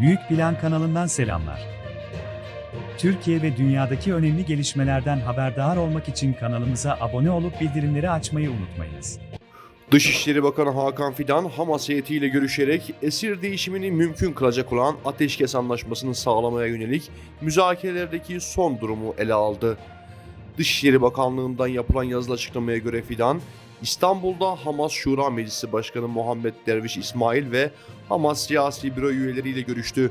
Büyük Plan kanalından selamlar. Türkiye ve dünyadaki önemli gelişmelerden haberdar olmak için kanalımıza abone olup bildirimleri açmayı unutmayınız. Dışişleri Bakanı Hakan Fidan, Hamas heyetiyle görüşerek esir değişimini mümkün kılacak olan ateşkes anlaşmasını sağlamaya yönelik müzakerelerdeki son durumu ele aldı. Dışişleri Bakanlığı'ndan yapılan yazılı açıklamaya göre Fidan, İstanbul'da Hamas Şura Meclisi Başkanı Muhammed Derviş İsmail ve Hamas siyasi büro üyeleriyle görüştü.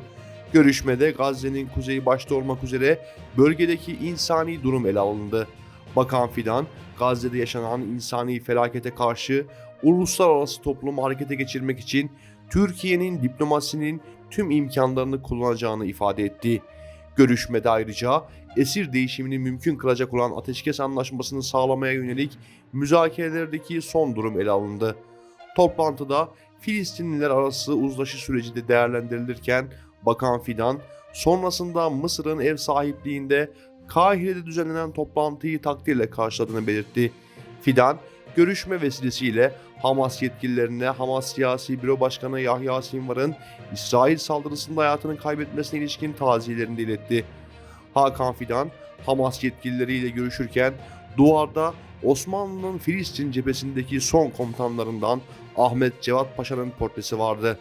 Görüşmede Gazze'nin kuzeyi başta olmak üzere bölgedeki insani durum ele alındı. Bakan Fidan, Gazze'de yaşanan insani felakete karşı uluslararası toplumu harekete geçirmek için Türkiye'nin diplomasinin tüm imkanlarını kullanacağını ifade etti. Görüşmede ayrıca esir değişimini mümkün kılacak olan ateşkes anlaşmasını sağlamaya yönelik müzakerelerdeki son durum ele alındı. Toplantıda Filistinliler arası uzlaşı süreci de değerlendirilirken Bakan Fidan sonrasında Mısır'ın ev sahipliğinde Kahire'de düzenlenen toplantıyı takdirle karşıladığını belirtti. Fidan, görüşme vesilesiyle Hamas yetkililerine Hamas Siyasi Büro Başkanı Yahya Sinvar'ın İsrail saldırısında hayatını kaybetmesine ilişkin taziyelerini de iletti. Hakan Fidan, Hamas yetkilileriyle görüşürken duvarda Osmanlı'nın Filistin cephesindeki son komutanlarından Ahmet Cevat Paşa'nın portresi vardı.